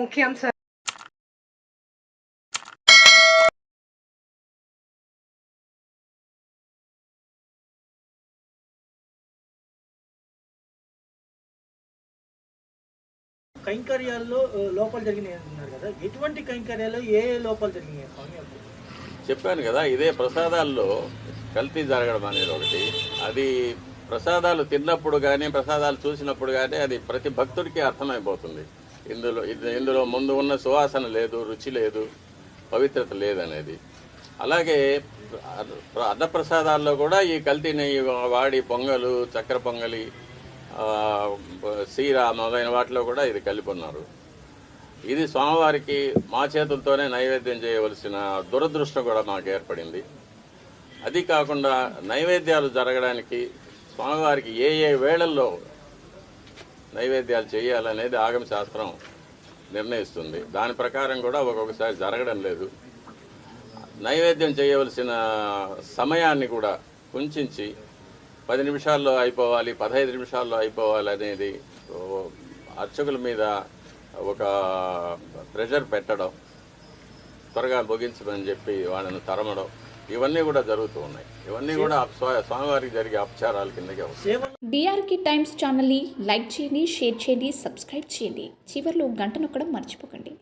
ముఖ్యాంశాలు కదా. ఏ చెప్పాను కదా ఇదే ప్రసాదాల్లో కల్తీ జరగడం అనేది ఒకటి. అది ప్రసాదాలు తిన్నప్పుడు కానీ ప్రసాదాలు చూసినప్పుడు కానీ అది ప్రతి భక్తుడికి అర్థమైపోతుంది. ఇందులో ఇందులో ముందు ఉన్న సువాసన లేదు రుచి లేదు పవిత్రత లేదనేది. అలాగే అన్నప్రసాదాల్లో కూడా ఈ కల్తీ నెయ్యి వాడి పొంగలు చక్కెర పొంగలి సీర మొదలైన వాటిలో కూడా ఇది కలిపి ఉన్నారు ఇది స్వామివారికి మా చేతులతోనే నైవేద్యం చేయవలసిన దురదృష్టం కూడా మాకు ఏర్పడింది. అది కాకుండా నైవేద్యాలు జరగడానికి స్వామివారికి ఏ ఏ వేళల్లో నైవేద్యాలు చేయాలనేది ఆగమ శాస్త్రం నిర్ణయిస్తుంది. దాని ప్రకారం కూడా ఒక్కొక్కసారి జరగడం లేదు. నైవేద్యం చేయవలసిన సమయాన్ని కూడా కుంచించి పది నిమిషాల్లో అయిపోవాలి పదహైదు నిమిషాల్లో అయిపోవాలి అనేది అర్చకుల మీద ఒక ప్రెషర్ పెట్టడం త్వరగా ముగించమని చెప్పి వాళ్ళని తరమడం ఇవన్నీ కూడా జరుగుతూ ఉన్నాయి. ఇవన్నీ కూడా స్వా- స్వామివారికి జరిగే అపచారాల కిందకే వస్తాయి. డిఆర్కి టైమ్స్ ఛానల్ని లైక్ చేయండి షేర్ చేయండి సబ్స్క్రైబ్ చేయండి. చివరిలో గంట నొక్కడం మర్చిపోకండి.